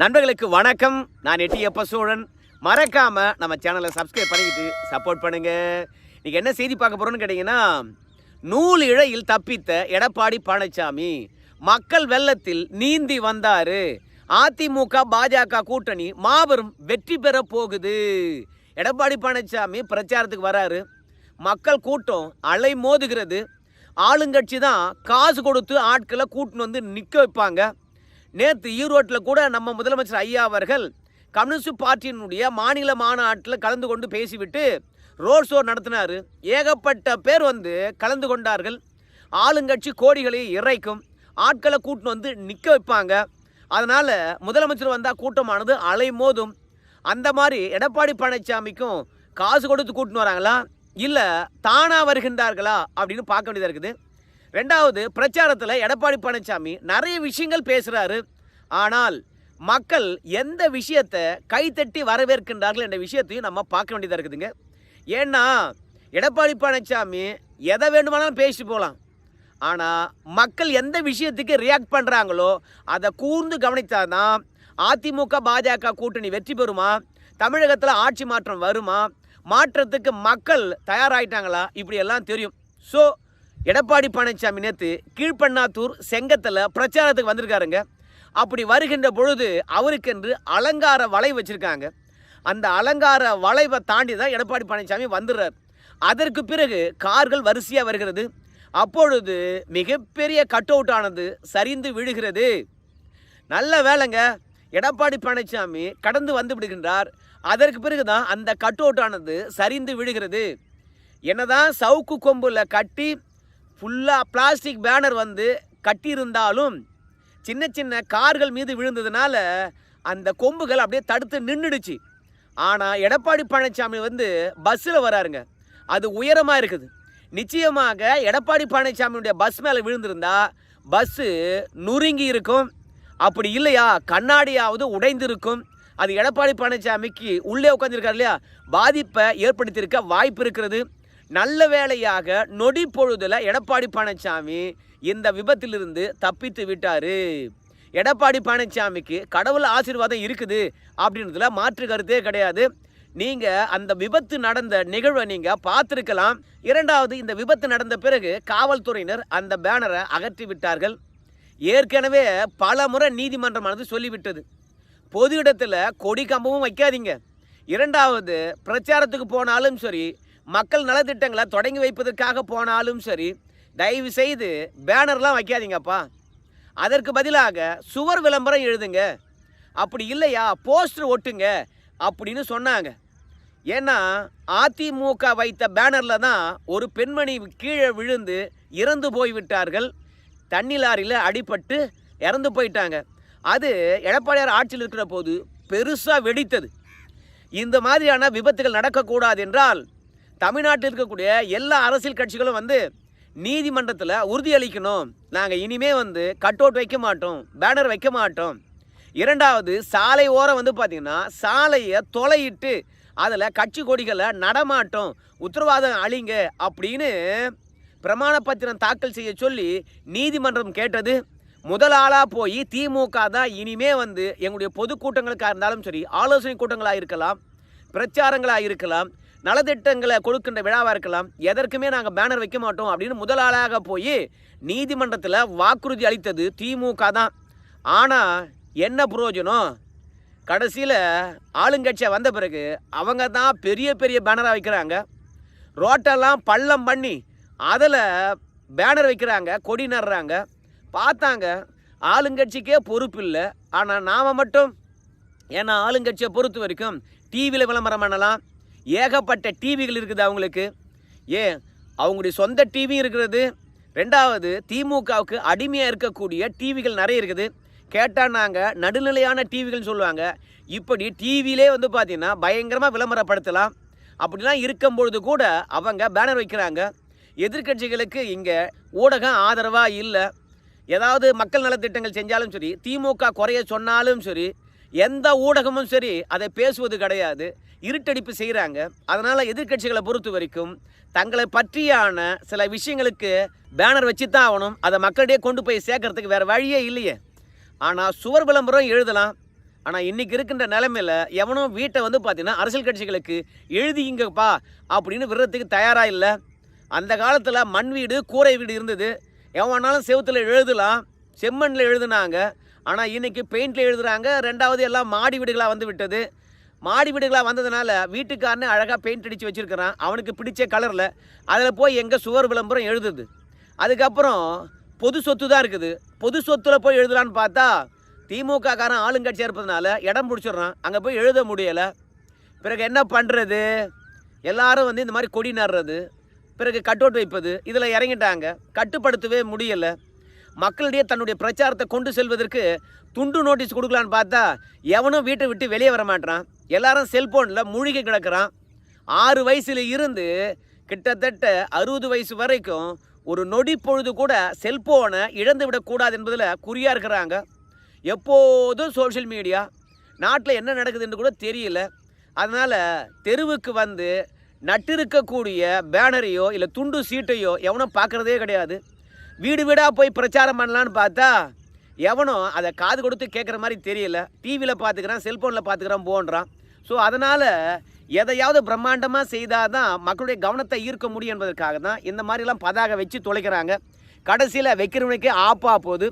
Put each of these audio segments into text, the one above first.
நண்பர்களுக்கு வணக்கம். நான் எட்டியப்ப சோழன் மறக்காம நம்ம சேனலை சப்ஸ்கிரைப் பண்ணிக்கிட்டு சப்போர்ட் பண்ணுங்க. இன்னைக்கு என்ன செய்தி பார்க்க போறோம்னு கேட்டிங்கன்னா நூல் இழையில் தப்பித்த எடப்பாடி பழனிசாமி மக்கள் வெள்ளத்தில் நீந்தி வந்தாரு. அதிமுக பாஜக கூட்டணி மாபெரும் வெற்றி பெற போகுது. எடப்பாடி பழனிசாமி பிரச்சாரத்துக்கு வராரு. மக்கள் கூட்டம் அலை மோதுகிறது. ஆளுங்கட்சி தான் காசு கொடுத்து ஆட்களை கூட்டின்னு வந்து நிற்க வைப்பாங்க. நேற்று ஈரோட்டில் கூட நம்ம முதலமைச்சர் ஐயா அவர்கள் கம்யூனிஸ்ட் பார்ட்டியினுடைய மாநில மாநாட்டில் கலந்து கொண்டு பேசிவிட்டு ரோட் ஷோ நடத்தினார். ஏகப்பட்ட பேர் வந்து கலந்து கொண்டார்கள். ஆளுங்கட்சி கோடிகளை இறைக்கும். ஆட்களை கூட்டின்னு வந்து நிற்க வைப்பாங்க. அதனால் முதலமைச்சர் வந்தால் கூட்டமானது அலைமோதும். அந்த மாதிரி எடப்பாடி பழனிசாமிக்கும் காசு கொடுத்து கூட்டின்னு வராங்களா? இல்லை தானாக வருகின்றார்களா? அப்படின்னு பார்க்க வேண்டியதாக இருக்குது. ரெண்டாவது பிரச்சாரத்தில் எடப்பாடி பழனிசாமி நிறைய விஷயங்கள் பேசுகிறாரு ஆனால் மக்கள் எந்த விஷயத்தை கைத்தட்டி வரவேற்கின்றார்கள் என்ற விஷயத்தையும் நம்ம பார்க்க வேண்டியதாக இருக்குதுங்க. ஏன்னா எடப்பாடி பழனிசாமி எதை வேண்டுமானாலும் பேசிட்டு போகலாம். ஆனால் மக்கள் எந்த விஷயத்துக்கு ரியாக்ட் பண்ணுறாங்களோ அதை கூர்ந்து கவனித்தாதான் அதிமுக பாஜக கூட்டணி வெற்றி பெறுமா? தமிழகத்தில் ஆட்சி மாற்றம் வருமா? மாற்றத்துக்கு மக்கள் தயாராகிட்டாங்களா இப்படி எல்லாம் தெரியும். ஸோ எடப்பாடி பழனிசாமி நேற்று கீழ்பண்ணாத்தூர் செங்கத்தில் பிரச்சாரத்துக்கு வந்திருக்காருங்க. அப்படி வருகின்ற பொழுது அவருக்கென்று அலங்கார வலை வச்சுருக்காங்க. அந்த அலங்கார வளைவை தாண்டி தான் எடப்பாடி பழனிசாமி வந்துடுறார். அதற்கு பிறகு கார்கள் வரிசையாக வருகிறது. அப்பொழுது மிகப்பெரிய கட் அவுட் ஆனது சரிந்து விழுகிறது. நல்ல வேலைங்க. எடப்பாடி பழனிசாமி கடந்து வந்து விடுகின்றார். அதற்கு பிறகு தான் அந்த கட் அவுட் ஆனது சரிந்து விழுகிறது. என்னதான் சவுக்கு கொம்பில் கட்டி ஃபுல்லாக பிளாஸ்டிக் பேனர் வந்து கட்டியிருந்தாலும் சின்ன சின்ன கார்கள் மீது விழுந்ததுனால அந்த கொம்புகள் அப்படியே தடுத்து நின்றுடுச்சு ஆனால் எடப்பாடி பழனிசாமி வந்து பஸ்ஸில் வராருங்க. அது உயரமாக இருக்குது. நிச்சயமாக எடப்பாடி பழனிசாமியுடைய பஸ் மேலே விழுந்திருந்தா பஸ்ஸு நுருங்கி இருக்கும். அப்படி இல்லையா? கண்ணாடியாவது உடைந்திருக்கும். அது எடப்பாடி பழனிசாமிக்கு உள்ளே உட்காந்துருக்கார் இல்லையா? பாதிப்பை ஏற்படுத்தியிருக்க வாய்ப்பு இருக்கிறது. நல்ல வேளையாக நொடி பொழுதில் எடப்பாடி பழனிசாமி இந்த விபத்திலிருந்து தப்பித்து விட்டார். எடப்பாடி பழனிசாமிக்கு கடவுள் ஆசீர்வாதம் இருக்குது அப்படின்றதுல மாற்று கருத்தே கிடையாது. நீங்கள் அந்த விபத்து நடந்த நிகழ்வை நீங்கள் பார்த்துருக்கலாம். இரண்டாவது இந்த விபத்து நடந்த பிறகு காவல்துறையினர் அந்த பேனரை அகற்றி விட்டார்கள். ஏற்கனவே பல முறை நீதிமன்றமானது சொல்லிவிட்டது. பொது இடத்துல கொடி கம்பமும் வைக்காதீங்க. இரண்டாவது பிரச்சாரத்துக்கு போனாலும் சரி மக்கள் நலத்திட்டங்களை தொடங்கி வைப்பதற்காக போனாலும் சரி தயவு செய்து பேனர்லாம் வைக்காதீங்கப்பா. அதற்கு பதிலாக சுவர் விளம்பரம் எழுதுங்க. அப்படி இல்லையா? போஸ்டர் ஒட்டுங்க அப்படின்னு சொன்னாங்க. ஏன்னா அதிமுக வைத்த பேனரில் தான் ஒரு பெண்மணி கீழே விழுந்து இறந்து போய்விட்டார்கள். தண்ணி லாரியில் அடிபட்டு இறந்து போயிட்டாங்க. அது எடப்பாடியார் ஆட்சியில் இருக்கிற போது பெருசாக வெடித்தது. இந்த மாதிரியான விபத்துகள் நடக்கக்கூடாது என்றால் தமிழ்நாட்டில் இருக்கக்கூடிய எல்லா அரசியல் கட்சிகளும் வந்து நீதிமன்றத்தில் உறுதியளிக்கணும். நாங்கள் இனிமே வந்து கட் அவுட் வைக்க மாட்டோம் பேனர் வைக்க மாட்டோம். இரண்டாவது சாலை ஓரம் வந்து பார்த்திங்கன்னா சாலையை தொலையிட்டு அதில் கட்சி கொடிகளை நடமாட்டோம் உத்தரவாதம் அழிங்க அப்படின்னு பிரமாண பத்திரம் தாக்கல் செய்ய சொல்லி நீதிமன்றம் கேட்டது. முதல் ஆளாக போய் திமுக தான் இனிமே வந்து எங்களுடைய பொதுக்கூட்டங்களுக்காக இருந்தாலும் சரி ஆலோசனை கூட்டங்களாக இருக்கலாம் பிரச்சாரங்களாக இருக்கலாம் நலத்திட்டங்களை கொடுக்கின்ற விழாவாக இருக்கலாம் எதற்குமே நாங்கள் பேனர் வைக்க மாட்டோம் அப்படின்னு முதல் ஆளாக போய் நீதிமன்றத்தில் வாக்குறுதி அளித்தது திமுக தான். ஆனால் என்ன பிரயோஜனம் கடைசியில் ஆளுங்கட்சியாக வந்த பிறகு அவங்க தான் பெரிய பெரிய பேனராக வைக்கிறாங்க. ரோட்டெல்லாம் பள்ளம் பண்ணி அதில் பேனர் வைக்கிறாங்க கொடி நடுறாங்க. பார்த்தாங்க ஆளுங்கட்சிக்கே பொறுப்பு இல்லை. ஆனால் நாம் மட்டும் ஏன்னா ஆளுங்கட்சியை பொறுத்த வரைக்கும் டிவியில் விளம்பரம் பண்ணலாம் ஏகப்பட்ட டிவிகள் இருக்குது அவங்களுக்கு. ஏன்? அவங்களுடைய சொந்த டிவி இருக்கிறது. ரெண்டாவது திமுகவுக்கு அடிமையாக இருக்கக்கூடிய டிவிகள் நிறைய இருக்குது. கேட்டால் நாங்கள் நடுநிலையான டிவிகள்னு சொல்லுவாங்க. இப்படி டிவிலே வந்து பார்த்திங்கன்னா பயங்கரமாக விளம்பரப்படுத்தலாம். அப்படிலாம் இருக்கும் பொழுது கூட அவங்க பேனர் வைக்கிறாங்க. எதிர்க்கட்சிகளுக்கு இங்கே ஊடகம் ஆதரவாக இல்லை. ஏதாவது மக்கள் நலத்திட்டங்கள் செஞ்சாலும் சரி திமுக குறைய சொன்னாலும் சரி எந்த ஊடகமும் சரி அதை பேசுவது கிடையாது. இருட்டடிப்பு செய்கிறாங்க அதனால் எதிர்க்கட்சிகளை பொறுத்த வரைக்கும் தங்களை பற்றியான சில விஷயங்களுக்கு பேனர் வச்சு தான் ஆகணும். அதை மக்களிடையே கொண்டு போய் சேர்க்கறதுக்கு வேறு வழியே இல்லையே. ஆனால் சுவர் விளம்பரம் எழுதலாம். ஆனால் இன்றைக்கி இருக்கின்ற நிலமையில் எவனும் வீட்டை வந்து பார்த்தீங்கன்னா அரசியல் கட்சிகளுக்கு எழுதிங்கப்பா அப்படின்னு விடுறதுக்கு தயாராக இல்லை. அந்த காலத்தில் மண் வீடு கூரை வீடு இருந்தது. எவனாலும் செவுத்துல எழுதலாம். செம்மண்ணில் எழுதுனாங்க. ஆனால் இன்றைக்கி பெயிண்டில் எழுதுறாங்க. ரெண்டாவது எல்லாம் மாடி வீடுகளாக வந்து விட்டது. மாடி வீடுகளாக வந்ததுனால வீட்டுக்காரனே அழகாக பெயிண்ட் அடித்து வச்சுருக்கிறான். அவனுக்கு பிடிச்ச கலரில் அதில் போய் எங்கே சுவர் விளம்பரம் எழுதுது. அதுக்கப்புறம் பொது சொத்து தான் இருக்குது. பொது சொத்துல போய் எழுதலான்னு பார்த்தா திமுக காரன் ஆளுங்கட்சியாக இருப்பதுனால இடம் பிடிச்சிடுறான். அங்கே போய் எழுத முடியலை. பிறகு என்ன பண்ணுறது எல்லாரும் வந்து இந்த மாதிரி கொடி நடுறது. பிறகு கட்டவுட் வைப்பது. இதில் இறங்கிட்டாங்க. கட்டுப்படுத்தவே முடியலை. மக்களிடையே தன்னுடைய பிரச்சாரத்தை கொண்டு செல்வதற்கு துண்டு நோட்டீஸ் கொடுக்கலான்னு பார்த்தா எவனும் வீட்டை விட்டு வெளியே வர மாட்டான் எல்லாரும் செல்ஃபோனில் மூழ்கி கிடக்கிறான். ஆறு வயசில் இருந்து கிட்டத்தட்ட அறுபது வயசு வரைக்கும் ஒரு நொடி பொழுது கூட செல்ஃபோனை இழந்து விடக்கூடாது என்பதில் குறியாக இருக்கிறாங்க. எப்போதும் சோஷியல் மீடியா நாட்டில் என்ன நடக்குதுன்னு கூட தெரியல. அதனால் தெருவுக்கு வந்து நட்டிருக்கக்கூடிய பேனரையோ இல்லை துண்டு சீட்டையோ எவனும் பார்க்குறதே கிடையாது. வீடு வீடாக போய் பிரச்சாரம் பண்ணலான்னு பார்த்தா எவனும் அதை காது கொடுத்து கேட்குற மாதிரி தெரியல. டிவியில் பார்த்துக்கிறான் செல்ஃபோனில் பார்த்துக்கிறான் போன்றான். ஸோ அதனால் எதையாவது பிரம்மாண்டமாக செய்தால் தான் மக்களுடைய கவனத்தை ஈர்க்க முடியும் என்பதற்காக தான் இந்த மாதிரிலாம் பதாக வச்சு தொலைக்கிறாங்க. கடைசியில் வைக்கிறவனுக்கே ஆப்பா போகுது.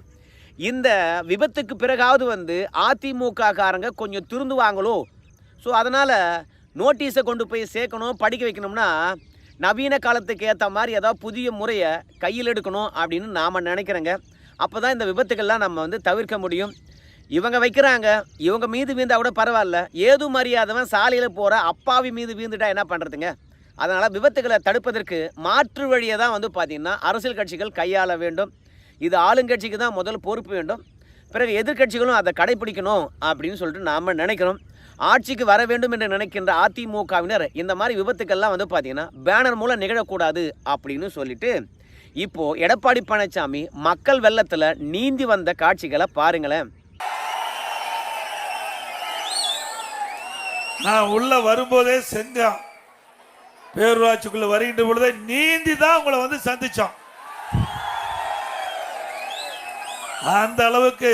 இந்த விபத்துக்கு பிறகாவது வந்து அதிமுக காரங்க கொஞ்சம் திருந்துவாங்களோ? ஸோ அதனால் நோட்டீஸை கொண்டு போய் சேர்க்கணும் படிக்க வைக்கணும்னா நவீன காலத்துக்கு ஏற்ற மாதிரி ஏதாவது புதிய முறையை கையில் எடுக்கணும் அப்படின்னு நாம் நினைக்கிறேங்க. அப்போ தான் இந்த விபத்துக்கள்லாம் நம்ம வந்து தவிர்க்க முடியும். இவங்க வைக்கிறாங்க இவங்க மீது வீந்தா கூட பரவாயில்ல. ஏதும் அறியாதவன் சாலையில் போகிற அப்பாவி மீது வீந்துட்டா என்ன பண்ணுறதுங்க அதனால் விபத்துகளை தடுப்பதற்கு மாற்று வழியை தான் வந்து பார்த்திங்கன்னா அரசியல் கட்சிகள் கையாள வேண்டும். இது ஆளுங்கட்சிக்கு தான் முதல் பொறுப்பு வேண்டும். பிறகு எதிர்க்கட்சிகளும் அதை கடைபிடிக்கணும் அப்படின்னு சொல்லிட்டு நாம் நினைக்கிறோம். ஆட்சிக்கு வர வேண்டும் என்று நினைக்கின்ற அதிமுகவினர் இந்த மாதிரி விபத்துக்கள்லாம் வந்து பார்த்தீங்கன்னா பேனர் மூலம் நிகழக்கூடாது அப்படின்னு சொல்லிட்டு இப்போ எடப்பாடி பழனிசாமி மக்கள் வெள்ளத்தில் நீந்தி வந்த காட்சிகளை பாருங்களேன். நான் உள்ள வரும்போதே செஞ்சோம் பேரூராட்சிக்குள்ள வருகின்ற பொழுதே நீந்தி தான் உங்களை வந்து சந்திச்சோம். அந்த அளவுக்கு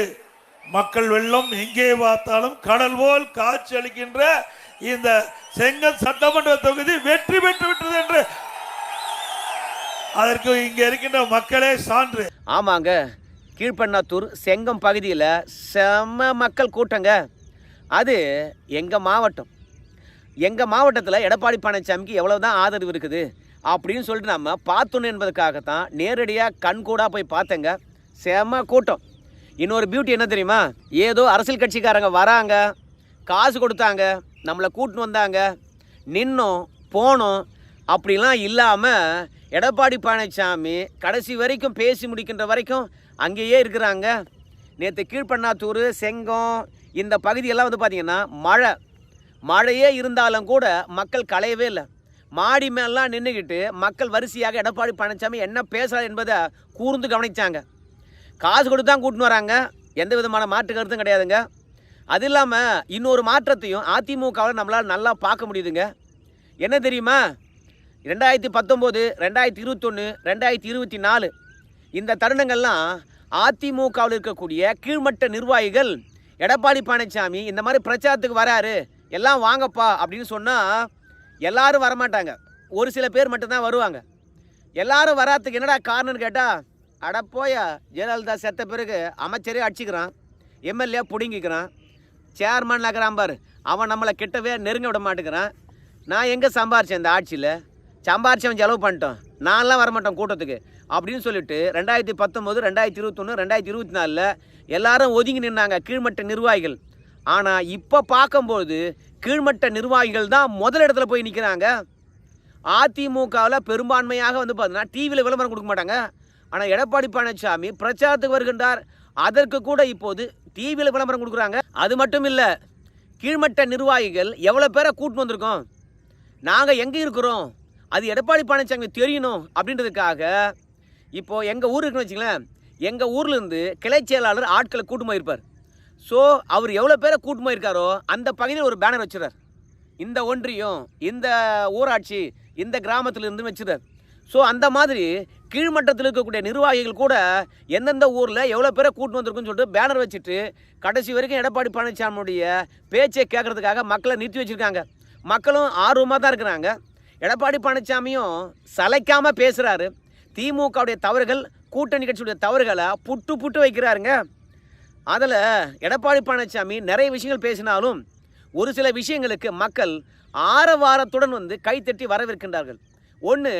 மக்கள் வெள்ளம் எங்கே பார்த்தாலும் கடல் போல் காட்சி அளிக்கின்ற இந்த செங்கல் சட்டமன்ற தொகுதி வெற்றி பெற்று விட்டது என்று. அதற்கு இங்கே இருக்கின்ற மக்களே சான்று. ஆமாங்க. கீழ்பண்ணாத்தூர் செங்கம் பகுதியில் செம்ம மக்கள் கூட்டங்க. அது எங்கள் மாவட்டம். எங்கள் மாவட்டத்தில் எடப்பாடி பழனிசாமிக்கு எவ்வளோ தான் ஆதரவு இருக்குது அப்படின்னு சொல்லிட்டு நம்ம பார்த்தோன்னு என்பதற்காகத்தான் நேரடியாக கண்கூடாக போய் பார்த்தேங்க. செம்ம கூட்டம். இன்னொரு பியூட்டி என்ன தெரியுமா? ஏதோ அரசியல் கட்சிக்காரங்க வராங்க காசு கொடுத்தாங்க நம்மளை கூட்டின்னு வந்தாங்க நின்னோம் போனோம் அப்படிலாம் இல்லாமல் எடப்பாடி பழனிசாமி கடைசி வரைக்கும் பேசி முடிக்கின்ற வரைக்கும் அங்கேயே இருக்கிறாங்க. நேற்று கீழ்பண்ணாத்தூர் செங்கம் இந்த பகுதியெல்லாம் வந்து பார்த்திங்கன்னா மழை. மழையே இருந்தாலும் கூட மக்கள் கலையவே இல்லை. மாடி மேலாம் நின்றுக்கிட்டு மக்கள் வரிசையாக எடப்பாடி பழனிசாமி என்ன பேசுகிறார் என்பதை கூர்ந்து கவனிச்சாங்க. காசு கொடுத்து தான் கூட்டின்னு வராங்க. எந்த விதமான மாற்று கருத்தும் கிடையாதுங்க. அது இல்லாமல் இன்னொரு மாற்றத்தையும் அதிமுகவில் நம்மளால் நல்லா பார்க்க முடியுதுங்க. என்ன தெரியுமா? ரெண்டாயிரத்தி பத்தொம்போது ரெண்டாயிரத்தி இருபத்தொன்று ரெண்டாயிரத்தி இருபத்தி நாலு இந்த தருணங்கள்லாம் அதிமுகவில் இருக்கக்கூடிய கீழ்மட்ட நிர்வாகிகள் எடப்பாடி பழனிசாமி இந்த மாதிரி பிரச்சாரத்துக்கு வராரு எல்லாம் வாங்கப்பா அப்படின்னு சொன்னால் எல்லாரும் வரமாட்டாங்க. ஒரு சில பேர் மட்டும்தான் வருவாங்க. எல்லாரும் வராதுக்கு என்னடா காரணம்னு கேட்டால் அட போயா ஜெயலலிதா செத்த பிறகு அமைச்சரே அடிச்சுக்கிறான் எம்எல்ஏ பிடுங்கிக்கிறான் சேர்மன் நகரான் பாரு அவன் நம்மளை கிட்டவே நெருங்க விட மாட்டேங்கிறான். நான் எங்கே சம்பாரிச்சேன் இந்த ஆட்சியில்? சம்பாரிச்சவன் செலவு பண்ணிட்டோம் நான்லாம் வரமாட்டேன் கூட்டத்துக்கு. அப்படின்னு சொல்லிட்டு ரெண்டாயிரத்தி பத்தொம்போது ரெண்டாயிரத்தி இருபத்தொன்று ரெண்டாயிரத்தி இருபத்தி நாலில் எல்லாரும் ஒதுங்கி நின்னாங்க கீழ்மட்ட நிர்வாகிகள். ஆனால் இப்போ பார்க்கும்போது கீழ்மட்ட நிர்வாகிகள் தான் முதல் இடத்துல போய் நிற்கிறாங்க அதிமுகவில் பெரும்பான்மையாக வந்து பார்த்தீங்கன்னா டிவியில் விளம்பரம் கொடுக்க மாட்டாங்க. ஆனால் எடப்பாடி பழனிசாமி பிரச்சாரத்துக்கு வருகின்றார். அதற்கு கூட இப்போது டிவியில் விளம்பரம் கொடுக்குறாங்க. அது மட்டும் இல்லை கீழ்மட்ட நிர்வாகிகள் எவ்வளோ பேரை கூட்டின்னு வந்திருக்கோம்? நாங்கள் எங்கே இருக்கிறோம்? அது எடப்பாடி பழனிசாமி தெரியணும் அப்படின்றதுக்காக இப்போது எங்கள் ஊர் இருக்குன்னு வச்சுங்களேன் எங்கள் ஊர்லேருந்து கிளை செயலாளர் ஆட்களை கூட்டு போயிருப்பார். ஸோ அவர் எவ்வளோ பேரை கூட்டு போயிருக்காரோ அந்த பகுதியில் ஒரு பேனர் வச்சுறார். இந்த ஒன்றியம் இந்த ஊராட்சி இந்த கிராமத்தில் இருந்து வச்சுறார். ஸோ அந்த மாதிரி கீழ்மட்டத்தில் இருக்கக்கூடிய நிர்வாகிகள் கூட எந்தெந்த ஊரில் எவ்வளோ பேரை கூட்டு வந்திருக்குன்னு சொல்லிட்டு பேனர் வச்சுட்டு கடைசி வரைக்கும் எடப்பாடி பழனிசாமியுடைய பேச்சை கேட்கறதுக்காக மக்களை நிறுத்தி வச்சுருக்காங்க. மக்களும் ஆர்வமாக தான் இருக்கிறாங்க. எடப்பாடி பழனிசாமியும் சலைக்காமல் பேசுகிறாரு திமுகவுடைய தவறுகள் கூட்டணி கட்சியுடைய தவறுகளை புட்டு புட்டு வைக்கிறாருங்க. அதில் எடப்பாடி பழனிசாமி நிறைய விஷயங்கள் பேசினாலும் ஒரு சில விஷயங்களுக்கு மக்கள் ஆரவாரத்துடன் வந்து கைத்தட்டி வரவிருக்கின்றார்கள் ஒன்று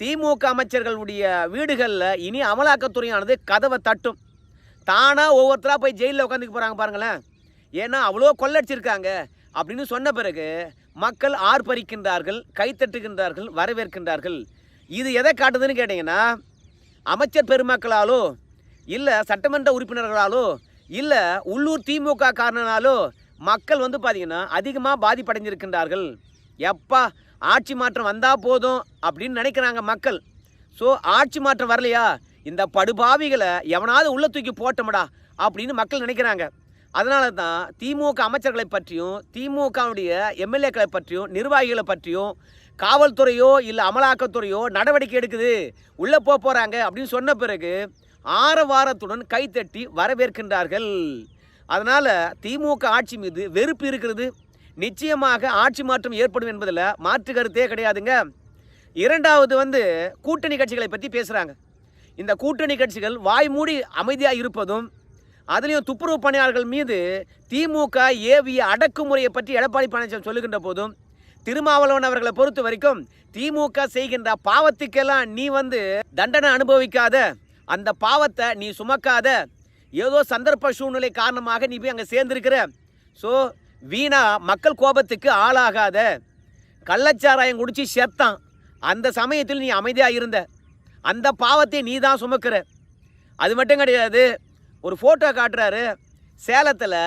திமுக அமைச்சர்களுடைய வீடுகளில் இனி அமலாக்கத்துறையானது கதவை தட்டும். தானாக ஒவ்வொருத்தராக போய் ஜெயிலில் உட்காந்துக்கு போகிறாங்க பாருங்களேன். ஏன்னா அவ்வளோ கொள்ளடிச்சிருக்காங்க. அப்படின்னு சொன்ன பிறகு மக்கள் ஆர்ப்பரிக்கின்றார்கள் கைத்தட்டுகின்றார்கள் வரவேற்கின்றார்கள். இது எதை காட்டுதுன்னு கேட்டிங்கன்னா அமைச்சர் பெருமக்களாலோ இல்லை சட்டமன்ற உறுப்பினர்களாலோ இல்லை உள்ளூர் திமுக காரணனாலோ மக்கள் வந்து பார்த்தீங்கன்னா அதிகமாக பாதிப்படைஞ்சிருக்கின்றார்கள். எப்பா ஆட்சி மாற்றம் வந்தால் போதும் அப்படின்னு நினைக்கிறாங்க மக்கள். ஸோ ஆட்சி மாற்றம் வரலையா? இந்த படுபாவிகளை எவனாவது உள்ள தூக்கி போட்டோம்டா அப்படின்னு மக்கள் நினைக்கிறாங்க. அதனால தான் திமுக அமைச்சர்களை பற்றியும் திமுகவுடைய எம்எல்ஏக்களை பற்றியும் நிர்வாகிகளை பற்றியும் காவல்துறையோ இல்லை அமலாக்கத்துறையோ நடவடிக்கை எடுக்குது. உள்ளே போக போகிறாங்க அப்படின்னு சொன்ன பிறகு ஆரவாரத்துடன் கைத்தட்டி வரவேற்கின்றார்கள். அதனால் திமுக ஆட்சி மீது வெறுப்பு இருக்கிறது. நிச்சயமாக ஆட்சி மாற்றம் ஏற்படும் என்பதில் மாற்று கருத்தே கிடையாதுங்க. இரண்டாவது வந்து கூட்டணி கட்சிகளை பற்றி பேசுகிறாங்க இந்த கூட்டணி கட்சிகள் வாய் மூடி அமைதியாக இருப்பதும் அதுலேயும் துப்புரவு பணியாளர்கள் மீது திமுக ஏவிய அடக்குமுறையை பற்றி எடப்பாடி பழனிசாமி சொல்லுகின்ற போதும் திருமாவளவன் அவர்களை பொறுத்த வரைக்கும் திமுக செய்கின்ற பாவத்துக்கெல்லாம் நீ வந்து தண்டனை அனுபவிக்காத அந்த பாவத்தை நீ சுமக்காத ஏதோ சந்தர்ப்ப சூழ்நிலை காரணமாக நீ போய் அங்கே சேர்ந்திருக்கிற. ஸோ வீணா மக்கள் கோபத்துக்கு ஆளாகாத கள்ளச்சாராயம் குடிச்சு செத்தான். அந்த சமயத்தில் நீ அமைதியாக இருந்த. அந்த பாவத்தை நீ தான் சுமக்கிற. அது மட்டும் கிடையாது ஒரு ஃபோட்டோ காட்டுறாரு. சேலத்தில்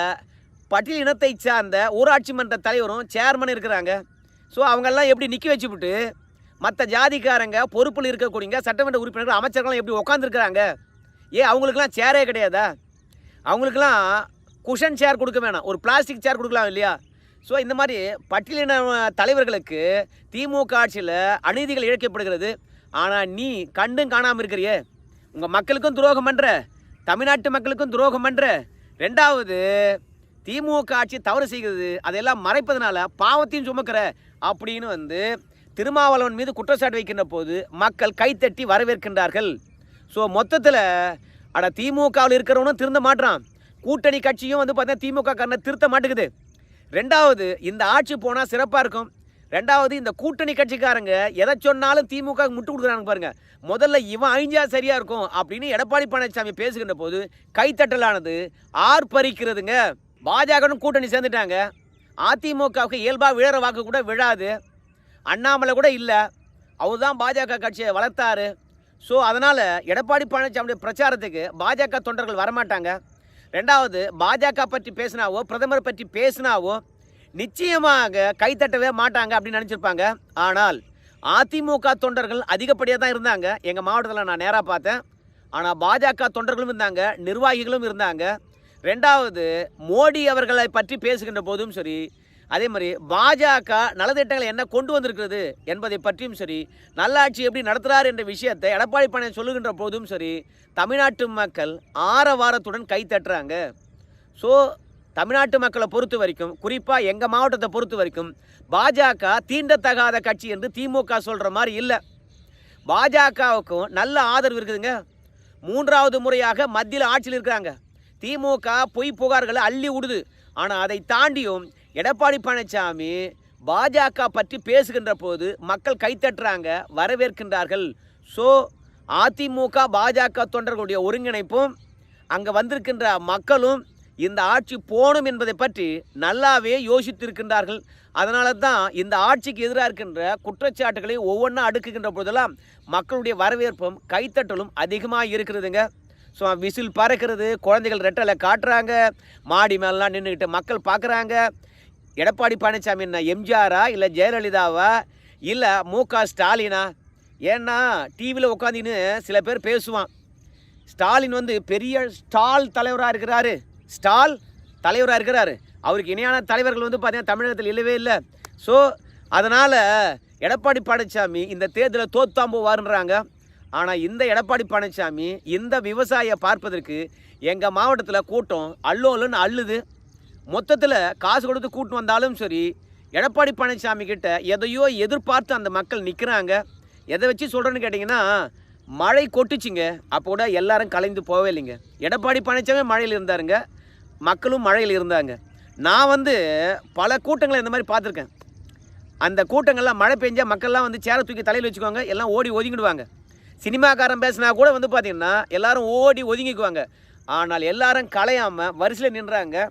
பட்டியல் இனத்தை சார்ந்த ஊராட்சி மன்ற தலைவரும் சேர்மன் இருக்கிறாங்க. ஸோ அவங்கெல்லாம் எப்படி நிற்க வச்சுவிட்டு மற்ற ஜாதிக்காரங்க பொறுப்பில் இருக்கக்கூடியங்க சட்டமன்ற உறுப்பினர்கள் அமைச்சர்கள்லாம் எப்படி உட்காந்துருக்குறாங்க ஏன் அவங்களுக்கெல்லாம் சேரே கிடையாதா? அவங்களுக்கெல்லாம் குஷன் சேர் கொடுக்க வேணாம். ஒரு பிளாஸ்டிக் சேர் கொடுக்கலாம் இல்லையா? ஸோ இந்த மாதிரி பட்டியலின தலைவர்களுக்கு திமுக ஆட்சியில் அநீதிகள் இழைக்கப்படுகிறது. ஆனால் நீ கண்டும் காணாமல் இருக்கிறியே. உங்கள் மக்களுக்கும் துரோகம் பண்ணுற தமிழ்நாட்டு மக்களுக்கும் துரோகம் பண்ணுற ரெண்டாவது திமுக ஆட்சி தவறு செய்கிறது. அதையெல்லாம் மறைப்பதனால பாவத்தையும் சுமக்கிற அப்படின்னு வந்து திருமாவளவன் மீது குற்றச்சாட்டு வைக்கின்ற போது மக்கள் கைத்தட்டி வரவேற்கின்றார்கள். ஸோ மொத்தத்தில் அட திமுகவில் இருக்கிறவனும் திருந்த மாட்டான் கூட்டணி கட்சியும் வந்து பார்த்தீங்கன்னா திமுக காரனை திருத்த மாட்டேங்குது. ரெண்டாவது இந்த ஆட்சி போனால் சிறப்பாக இருக்கும். ரெண்டாவது இந்த கூட்டணி கட்சிக்காரங்க எதை சொன்னாலும் திமுக முட்டு கொடுக்குறாங்க பாருங்க. முதல்ல இவன் அழிஞ்சா சரியா இருக்கும் அப்படின்னு எடப்பாடி பழனிசாமி பேசுகின்ற போது கைத்தட்டலானது ஆர்ப்பரிக்கிறதுங்க பாஜகனும் கூட்டணி சேர்ந்துட்டாங்க. அதிமுகவுக்கு இயல்பாக விழற வாக்கு கூட விழாது. அண்ணாமலை கூட இல்லை. அவர் தான் பாஜக கட்சியை வளர்த்தாரு. ஸோ அதனால் எடப்பாடி பழனிசாமியுடைய பிரச்சாரத்துக்கு பாஜக தொண்டர்கள் வரமாட்டாங்க. ரெண்டாவது பாஜக பற்றி பேசினாவோ பிரதமர் பற்றி பேசினாவோ நிச்சயமாக கைத்தட்டவே மாட்டாங்க அப்படின்னு நினச்சிருப்பாங்க. ஆனால் அதிமுக தொண்டர்கள் அதிகப்படியாக தான் இருந்தாங்க. எங்கள் மாவட்டத்தில் நான் நேராக பார்த்தேன். ஆனால் பாஜக தொண்டர்களும் இருந்தாங்க நிர்வாகிகளும் இருந்தாங்க. ரெண்டாவது மோடி அவர்களை பற்றி பேசுகின்ற போதும் சரி அதே மாதிரி பாஜக நலத்திட்டங்களை என்ன கொண்டு வந்திருக்கிறது என்பதை பற்றியும் சரி நல்லாட்சி எப்படி நடத்துகிறார் என்ற விஷயத்தை எடப்பாடி பழனிசாமி சொல்லுகின்ற போதும் சரி தமிழ்நாட்டு மக்கள் ஆரவாரத்துடன் கை தட்டுறாங்க. ஸோ தமிழ்நாட்டு மக்களை பொறுத்த வரைக்கும் குறிப்பாக எங்கள் மாவட்டத்தை பொறுத்த வரைக்கும் பாஜக தீண்டத்தகாத கட்சி என்று திமுக சொல்கிற மாதிரி இல்லை. பாஜகவுக்கும் நல்ல ஆதரவு இருக்குதுங்க. மூன்றாவது முறையாக மத்தியில் ஆட்சியில் இருக்கிறாங்க. திமுக பொய் புகார்களை அள்ளி விடுது ஆனால் அதை தாண்டியும் எடப்பாடி பழனிசாமி பாஜக பற்றி பேசுகின்ற போது மக்கள் கைத்தட்டுறாங்க வரவேற்கின்றார்கள். ஸோ அதிமுக பாஜக தொண்டர்களுடைய ஒருங்கிணைப்பும் அங்கே வந்திருக்கின்ற மக்களும் இந்த ஆட்சி போகணும் என்பதை பற்றி நல்லாவே யோசித்திருக்கின்றார்கள். அதனால தான் இந்த ஆட்சிக்கு எதிராக இருக்கின்ற குற்றச்சாட்டுகளை ஒவ்வொன்றா அடுக்குகின்ற போதெல்லாம் மக்களுடைய வரவேற்பும் கைத்தட்டலும் அதிகமாக இருக்கிறதுங்க. ஸோ விசில் பறக்கிறது குழந்தைகள் ரெட்டலை காட்டுறாங்க மாடி மேலாம் நின்றுக்கிட்டு மக்கள் பார்க்குறாங்க எடப்பாடி பழனிசாமி என்ன எம்ஜிஆரா இல்லை ஜெயலலிதாவா? இல்லை மு க ஸ்டாலினா? ஏன்னா டிவியில் உட்காந்தின்னு சில பேர் பேசுவான். ஸ்டாலின் வந்து பெரிய ஸ்டால் தலைவராக இருக்கிறாரு. ஸ்டால் தலைவராக இருக்கிறாரு. அவருக்கு இணையான தலைவர்கள் வந்து பார்த்தீங்கன்னா தமிழகத்தில் இல்லவே இல்லை. ஸோ அதனால் எடப்பாடி பழனிசாமி இந்த தேர்தலில் தோத்தாம் போவாருன்றாங்க. ஆனால் இந்த எடப்பாடி பழனிசாமி இந்த விவசாயியை பார்ப்பதற்கு எங்கள் மாவட்டத்தில் கூட்டம் அல்லோலன்னு அள்ளுது. மொத்தத்தில் காசு கொடுத்து கூட்டு வந்தாலும் சரி எடப்பாடி பழனிசாமி கிட்ட எதையோ எதிர்பார்த்து அந்த மக்கள் நிற்கிறாங்க எதை வச்சு சொல்கிறேன்னு கேட்டிங்கன்னா மழை கொட்டுச்சுங்க. அப்போ கூட எல்லாரும் கலைந்து போகவே இல்லைங்க. எடப்பாடி பழனிசாமி மழையில் இருந்தாருங்க. மக்களும் மழையில் இருந்தாங்க. நான் வந்து பல கூட்டங்களை இந்த மாதிரி பார்த்துருக்கேன். அந்த கூட்டங்கள்லாம் மழை பெஞ்சால் மக்கள்லாம் வந்து சேரை தூக்கி தலையில் வச்சுக்குவாங்க. எல்லாம் ஓடி ஒதுங்கிடுவாங்க. சினிமாக்காரன் பேசினா கூட வந்து பார்த்திங்கன்னா எல்லாரும் ஓடி ஒதுங்கிக்குவாங்க. ஆனால் எல்லாரும் கலையாமல் வரிசையில் நின்றாங்க.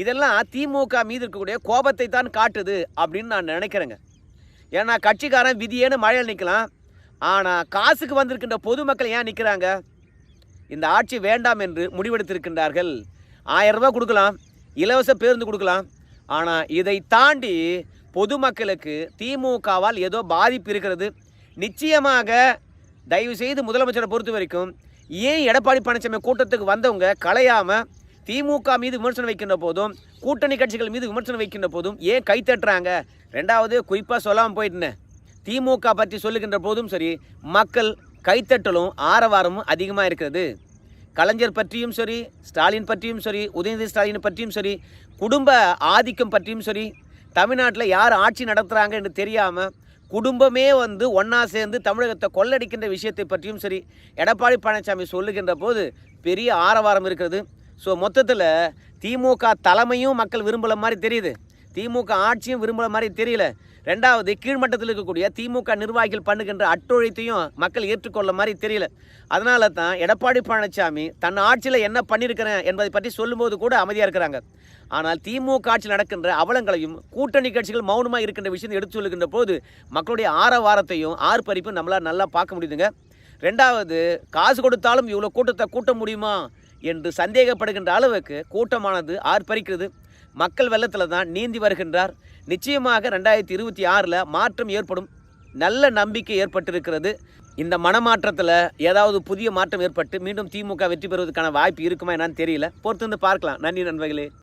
இதெல்லாம் திமுக மீது இருக்கக்கூடிய கோபத்தை தான் காட்டுது அப்படின்னு நான் நினைக்கிறேங்க. ஏன்னா கட்சிக்காரன் விதியேன்னு மழையில் நிற்கலாம் ஆனால் காசுக்கு வந்திருக்கின்ற பொதுமக்கள் ஏன் நிற்கிறாங்க இந்த ஆட்சி வேண்டாம் என்று முடிவெடுத்திருக்கின்றார்கள். ஆயிரம் ரூபாய் கொடுக்கலாம் இலவச பேருந்து கொடுக்கலாம். ஆனால் இதை தாண்டி பொதுமக்களுக்கு திமுகவால் ஏதோ பாதிப்பு இருக்கிறது. நிச்சயமாக தயவு செய்து முதலமைச்சரை பொறுத்த வரைக்கும் ஏன் எடப்பாடி பழனிசாமி கூட்டத்துக்கு வந்தவங்க கலையாமல் திமுக மீது விமர்சனம் வைக்கின்ற போதும் கூட்டணி கட்சிகள் மீது விமர்சனம் வைக்கின்ற போதும் ஏன் கைத்தட்டுறாங்க ரெண்டாவது குறிப்பாக சொல்லாமல் போயிட்டுனேன். திமுக பற்றி சொல்லுகின்ற போதும் சரி மக்கள் கைத்தட்டலும் ஆரவாரமும் அதிகமாக இருக்கிறது. கலைஞர் பற்றியும் சரி ஸ்டாலின் பற்றியும் சரி உதயநிதி ஸ்டாலின் பற்றியும் சரி குடும்ப ஆதிக்கம் பற்றியும் சரி தமிழ்நாட்டில் யார் ஆட்சி நடத்துகிறாங்க என்று தெரியாமல் குடும்பமே வந்து ஒன்றா சேர்ந்து தமிழகத்தை கொள்ளடிக்கின்ற விஷயத்தை பற்றியும் சரி எடப்பாடி பழனிசாமி சொல்லுகின்ற போது பெரிய ஆரவாரம் இருக்கிறது. ஸோ மொத்தத்தில் திமுக தலைமையும் மக்கள் விரும்பல மாதிரி தெரியுது. திமுக ஆட்சியும் விரும்புகிற மாதிரி தெரியல. ரெண்டாவது கீழ்மட்டத்தில் இருக்கக்கூடிய திமுக நிர்வாகிகள் பண்ணுகின்ற அட்டொழித்தையும் மக்கள் ஏற்றுக்கொள்ள மாதிரி தெரியல. அதனால தான் எடப்பாடி பழனிசாமி தன் ஆட்சியில் என்ன பண்ணியிருக்கிறேன் என்பதை பற்றி சொல்லும்போது கூட அமைதியாக இருக்கிறாங்க. ஆனால் திமுக ஆட்சியில் நடக்கின்ற அவலங்களையும் கூட்டணி கட்சிகள் மௌனமாக இருக்கின்ற விஷயத்தை எடுத்து சொல்லுகின்ற போது மக்களுடைய ஆரவாரத்தையும் ஆர்ப்பரிப்பும் நம்மளால் நல்லா பார்க்க முடியுதுங்க. ரெண்டாவது காசு கொடுத்தாலும் இவ்வளோ கூட்டத்தை கூட்ட முடியுமா? என்று சந்தேகப்படுகின்ற அளவுக்கு கூட்டமானது ஆர்ப்பரிக்கிறது. மக்கள் வெள்ளத்தில் தான் நீந்தி வருகின்றார். நிச்சயமாக ரெண்டாயிரத்தி இருபத்தி ஆறில் மாற்றம் ஏற்படும். நல்ல நம்பிக்கை ஏற்பட்டிருக்கிறது. இந்த மனமாற்றத்தில் ஏதாவது புதிய மாற்றம் ஏற்பட்டு மீண்டும் திமுக வெற்றி பெறுவதற்கான வாய்ப்பு இருக்குமா என்னன்னு தெரியல. பொறுத்து வந்து பார்க்கலாம். நன்றி நண்பர்களே.